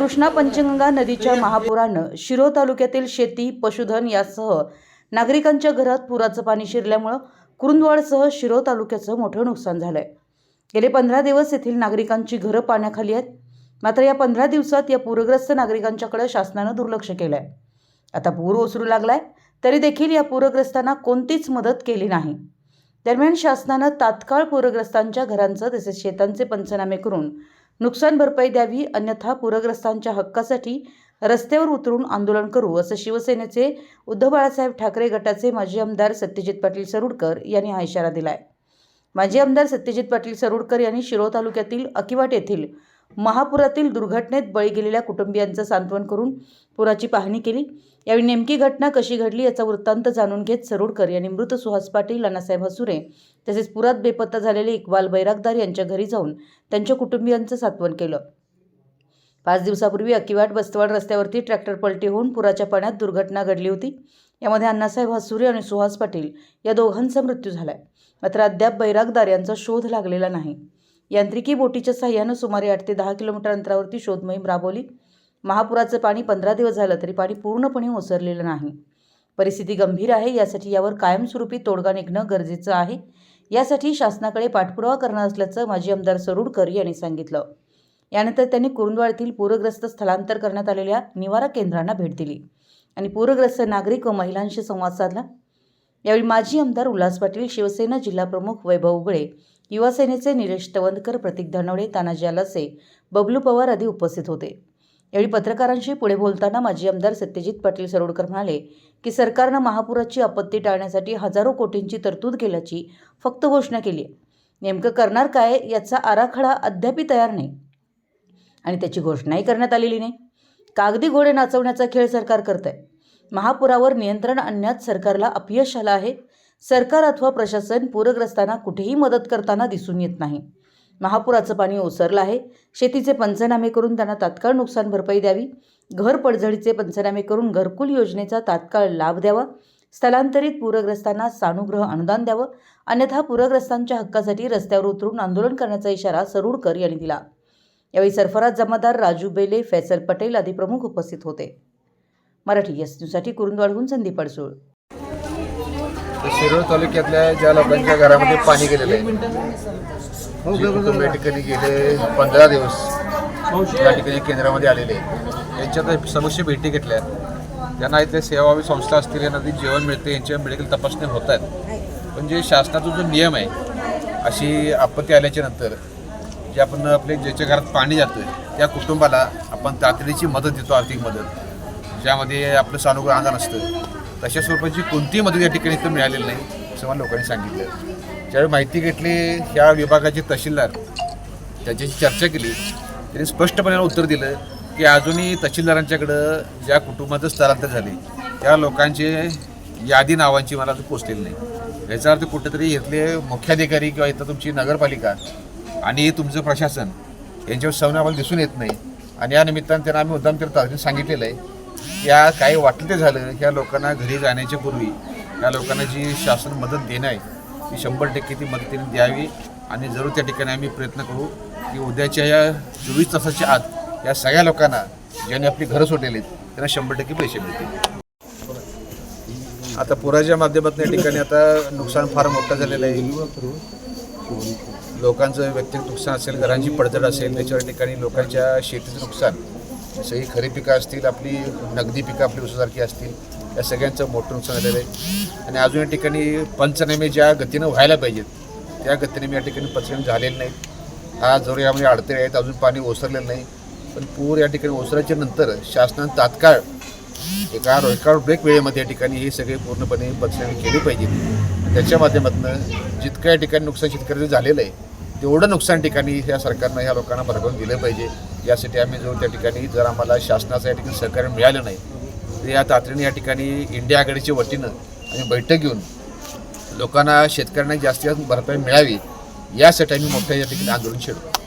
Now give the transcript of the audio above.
कृष्णा पंचगंगा नदीच्या महापुरानं शिरो तालुक्यातील शेती पशुधन यासह नागरिकांच्या घरात पुराचं पाणी शिरल्यामुळं कुरुंदवाडसह शिरो तालुक्याचं मोठं नुकसान झालंय. गेले पंधरा दिवस येथील नागरिकांची घरं पाण्याखाली आहेत. मात्र या पंधरा दिवसात या पूरग्रस्त नागरिकांच्याकडे शासनानं दुर्लक्ष केलंय. आता पूर ओसरू लागलाय तरी देखील या पूरग्रस्तांना कोणतीच मदत केली नाही. दरम्यान शासनानं तात्काळ पूरग्रस्तांच्या घरांचं तसेच शेतांचे पंचनामे करून नुकसान भरपाई द्यावी अन्यथा पूरग्रस्तांच्या हक्कासाठी रस्त्यावर उतरून आंदोलन करू असं शिवसेनेचे उद्धव बाळासाहेब ठाकरे गटाचे माजी आमदार सत्यजित पाटील सरुडकर यांनी हा इशारा दिलाय. माजी आमदार सत्यजित पाटील सरुडकर यांनी शिरो तालुक्यातील अकिवाट येथील महापुरातील दुर्घटनेत बळी गेलेल्या कुटुंबियांचं सांत्वन करून पुराची पाहणी केली. यावेळी नेमकी घटना कशी घडली याचा वृत्तांत जाणून घेत सरोडकर यांनी मृत सुहास पाटील अण्णासाहेब हसुरे तसेच पुरात बेपत्ता झालेले इक्बाल बैरागदार यांच्या घरी जाऊन त्यांच्या कुटुंबियांचं सांत्वन केलं. पाच दिवसापूर्वी अकिवाट बस्तवाड रस्त्यावरती ट्रॅक्टर पलटी होऊन पुराच्या पाण्यात दुर्घटना घडली होती. यामध्ये अण्णासाहेब हसुरे आणि सुहास पाटील या दोघांचा मृत्यू झालाय. मात्र अद्याप बैरागदार यांचा शोध लागलेला नाही. यांत्रिकी बोटीच्या साह्यानं सुमारे आठ ते दहा किलोमीटर अंतरावरती शोधमोहीम राबवली. महापुराचं पाणी पंधरा दिवस झालं तरी पाणी पूर्णपणे ओसरलेलं नाही. परिस्थिती गंभीर आहे यासाठी यावर कायमस्वरूपी तोडगा निघणं गरजेचं आहे. यासाठी शासनाकडे पाठपुरावा करणार असल्याचं माजी आमदार सरुडकर यांनी सांगितलं. यानंतर त्यांनी कुरुंदवाड पूरग्रस्त स्थलांतर करण्यात आलेल्या निवारा केंद्रांना भेट दिली आणि पूरग्रस्त नागरिक व महिलांशी संवाद साधला. यावेळी माजी आमदार उल्हास पाटील शिवसेना जिल्हाप्रमुख वैभव उगळे युवासेनेचे निलेश तवंदकर प्रतीक धनवडे तानाजी आलासे बबलू पवार आदी उपस्थित होते. यावेळी पत्रकारांशी पुढे बोलताना माजी आमदार सत्यजित पाटील सरोडकर म्हणाले की सरकारनं महापुराची आपत्ती टाळण्यासाठी हजारो कोटींची तरतूद केल्याची फक्त घोषणा केली आहे. नेमकं करणार काय याचा आराखडा अद्यापही तयार नाही. आणि त्याची घोषणाही करण्यात आलेली नाही. कागदी घोडे नाचवण्याचा खेळ सरकार करत आहे महापुरावर नियंत्रण आणण्यात सरकारला अपयश आलं आहे. सरकार अथवा प्रशासन पूरग्रस्तांना कुठेही मदत करताना दिसून येत नाही. महापुराचं पाणी ओसरलं आहे. शेतीचे पंचनामे करून त्यांना तात्काळ नुकसान भरपाई द्यावी. घर पडझडीचे पंचनामे करून घरकुल योजनेचा तात्काळ लाभ द्यावा. स्थलांतरित पूरग्रस्तांना सानुग्रह अनुदान द्यावं. अन्यथा पूरग्रस्तांच्या हक्कासाठी रस्त्यावर उतरून आंदोलन करण्याचा इशारा सरुडकर यांनी दिला. यावेळी सरफराज जमादार राजू बेले फैसल पटेल आदी प्रमुख उपस्थित होते. मराठी एस न्यूजसाठी कुरुंदवाडहून संदीप अडसूळ. शिरोळ तालुक्यातल्या ज्या लोकांच्या घरामध्ये पाणी गेलेलं आहे जे कुटुंब या ठिकाणी गेले पंधरा दिवस या ठिकाणी केंद्रामध्ये आलेले यांच्यात समस्या भेटी घेतल्या त्यांना इथले सेवाभावी संस्था असतील यांना ती जेवण मिळते यांच्या मेडिकल तपासण्या होत आहेत. पण जे शासनाचा जो नियम आहे अशी आपत्ती आल्याच्यानंतर जे आपण आपले ज्याच्या घरात पाणी जातं त्या कुटुंबाला आपण तातडीची मदत देतो आर्थिक मदत. ज्यामध्ये आपलं सानुग्रह अनुदान असतं तशा स्वरूपाची कोणतीही मदत या ठिकाणी इथं मिळालेली नाही असं मला लोकांनी सांगितलं. ज्यावेळी माहिती घेतली ह्या विभागाचे तहसीलदार त्याच्याशी चर्चा केली त्यांनी स्पष्टपणे उत्तर दिलं की अजूनही तहसीलदारांच्याकडं ज्या कुटुंबाचं स्थलांतर झाले त्या लोकांचे यादी नावांची मला अजून पोचलेली नाही. याचा अर्थ कुठेतरी इथले मुख्याधिकारी किंवा इथं तुमची नगरपालिका आणि तुमचं प्रशासन यांच्यावर संवाद आम्हाला दिसून येत नाही. आणि या निमित्तानं त्यांना आम्ही मुद्दाम तर सांगितलेलं आहे. या काही वाटलं ते झालं ह्या लोकांना घरी जाण्याच्या पूर्वी या लोकांना जी शासन मदत देणं आहे ती शंभर टक्के ती मदतीने द्यावी. आणि जरूर त्या ठिकाणी आम्ही प्रयत्न करू की उद्याच्या या चोवीस तासाच्या आत या सगळ्या लोकांना ज्यांनी आपली घरं सोडलेली आहेत त्यांना शंभर टक्के पैसे मिळतील. आता पुराच्या माध्यमातून या ठिकाणी आता नुकसान फार मोठं झालेलं आहे. लोकांचं व्यक्तिगत नुकसान असेल घरांची पडझड असेल त्याच्या ठिकाणी लोकांच्या शेतीचं नुकसान सगळी खरी पिकं असतील आपली नगदी पिकं आपली ऊसासारखी असतील या सगळ्यांचं मोठं नुकसान झालेलं आहे. आणि अजून या ठिकाणी पंचनामे ज्या गतीनं व्हायला पाहिजेत त्या गतीने मी या ठिकाणी पंचनामे झालेले नाहीत. हा जरूर यामध्ये अडथळे आहेत अजून पाणी ओसरलेलं नाही. पण पूर या ठिकाणी ओसरायच्या नंतर शासनानं तात्काळ एका रेकॉर्ड ब्रेक वेळेमध्ये या ठिकाणी हे सगळे पूर्णपणे पंचनामे केले पाहिजेत. त्याच्या माध्यमातून जितकं या ठिकाणी नुकसान शेतकऱ्याचं झालेलं आहे तेवढं नुकसान ठिकाणी ह्या सरकारनं ह्या लोकांना भरभरून दिलं पाहिजे. यासाठी आम्ही जो त्या ठिकाणी जर आम्हाला शासनाचं या ठिकाणी सहकार्य मिळालं नाही तर या तातडीने या ठिकाणी इंडिया आघाडीच्या वतीनं आम्ही बैठक घेऊन लोकांना शेतकऱ्यांना जास्तीत जास्त भरपाई मिळावी यासाठी आम्ही मोठ्या या ठिकाणी आंदोलन छेडू